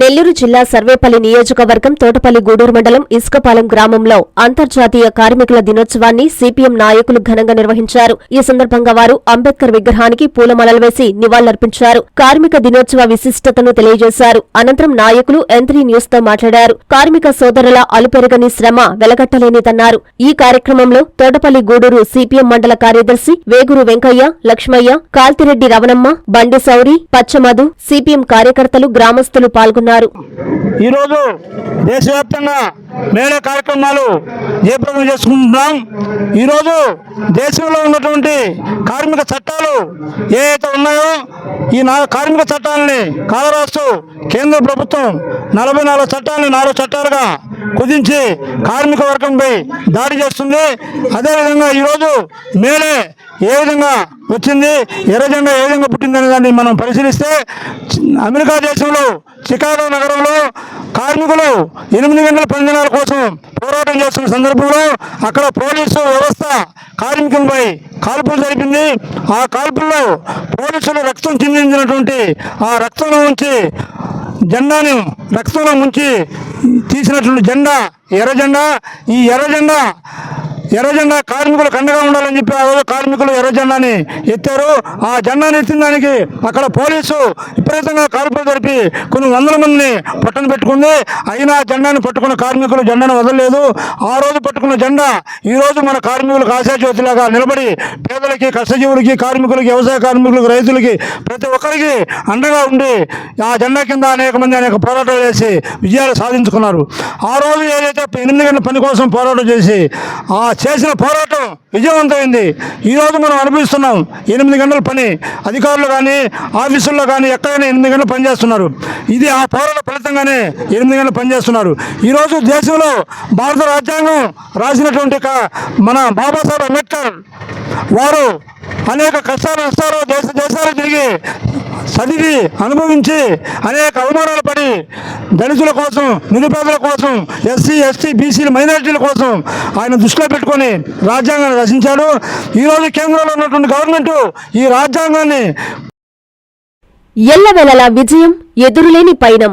నెల్లూరు జిల్లా సర్వేపల్లి నియోజకవర్గం తోటపల్లి గూడూరు మండలం ఇసుకపాలెం గ్రామంలో అంతర్జాతీయ కార్మికుల దినోత్సవాన్ని సిపిఎం నాయకులు ఘనంగా నిర్వహించారు. ఈ సందర్భంగా వారు అంబేద్కర్ విగ్రహానికి పూలమాలలు వేసి నివాళులర్పించారు. కార్మిక దినోత్సవ విశిష్టతను తెలియజేశారు. అనంతరం నాయకులు ఎంత్రీ న్యూస్తో మాట్లాడారు. కార్మిక సోదరుల అలుపెరగని శ్రమ వెలగట్టలేనిదన్నారు ఈ కార్యక్రమంలో తోటపల్లి గూడూరు సిపిఎం మండల కార్యదర్శి వేగురు వెంకయ్య లక్ష్మయ్య కాల్తిరెడ్డి రవణమ్మ బండి సౌరి పచ్చమధు సిపిఎం కార్యకర్తలు గ్రామస్తులు పాల్గొన్నారు. ఈరోజు దేశవ్యాప్తంగా మేడే కార్యక్రమాలు జయప్రదం చేసుకుంటున్నాం. ఈరోజు దేశంలో ఉన్నటువంటి కార్మిక చట్టాలు ఏవైతే ఉన్నాయో ఈ నా కార్మిక చట్టాలని కాలరాస్తూ కేంద్ర ప్రభుత్వం నలభై నాలుగు చట్టాలని నాలుగు చట్టాలుగా కుదించి కార్మిక వర్గంపై దాడి చేస్తుంది. అదేవిధంగా ఈరోజు మేడే ఏ విధంగా వచ్చింది ఎర్రజెండా ఏ విధంగా పుట్టిందనే దాన్ని మనం పరిశీలిస్తే అమెరికా దేశంలో చికాగో నగరంలో కార్మికులు ఎనిమిది గంటల పని దినాల కోసం పోరాటం చేస్తున్న సందర్భంలో అక్కడ పోలీసు వ్యవస్థ కార్మికులపై కాల్పులు జరిపింది. ఆ కాల్పుల్లో పోలీసులు రక్తం చిందించినటువంటి ఆ రక్తంలో ఉంచి జెండాను రక్తంలో ముంచి తీసినటువంటి జెండా ఎర్ర జెండా. ఈ ఎర్ర జెండా ఎర్రజెండా కార్మికులు కార్మికులకు అండగా ఉండాలని చెప్పి ఆ రోజు కార్మికులు ఎర్రజెండాని ఎత్తారు. ఆ జెండాని ఎత్తిన దానికి అక్కడ పోలీసు విపరీతంగా కాల్పులు జరిపి కొన్ని వందల మందిని పట్టణ పెట్టుకుంది. అయినా జెండాను జెండాని పట్టుకున్న కార్మికులు జెండాను వదలలేదు. ఆ రోజు పట్టుకున్న జెండా ఈ రోజు మన కార్మికులకు ఆశాజ్యోతిలాగా నిలబడి పేదలకి కష్టజీవులకి కార్మికులకి వ్యవసాయ కార్మికులకు రైతులకి ప్రతి ఒక్కరికి అండగా ఉండి ఆ జెండా కింద అనేక మంది అనేక పోరాటాలు చేసి విజయాలు సాధించుకున్నారు. ఆ రోజు ఏదైతే ఎనిమిది గంటల పని కోసం పోరాటం చేసి ఆ చేసిన పోరాటం విజయవంతమైంది. ఈరోజు మనం అనుభవిస్తున్నాం ఎనిమిది గంటల పని. అధికారులు కానీ ఆఫీసుల్లో కానీ ఎక్కడైనా ఎనిమిది గంటలు పనిచేస్తున్నారు. ఇది ఆ పోరాట ఫలితంగానే ఎనిమిది గంటలు పనిచేస్తున్నారు. ఈరోజు దేశంలో భారత రాజ్యాంగం రాసినటువంటి మన బాబాసాహెబ్ అంబేద్కర్ వారు అనేక కష్టాలు నష్టాలు దేశ దేశాలు తిరిగి చదివి అనుభవించి అనేక అవమానాలు పడి దళితుల కోసం నిరుపేదల కోసం ఎస్సీ ఎస్టీ బీసీల మైనారిటీల కోసం ఆయన దృష్టిలో పెట్టుకొని రాజ్యాంగాన్ని రచించాడు. ఈరోజు కేంద్రంలో ఉన్నటువంటి గవర్నమెంట్ ఈ రాజ్యాంగాన్ని ఎల్లవెలలా విజయం ఎదురులేని పయనం.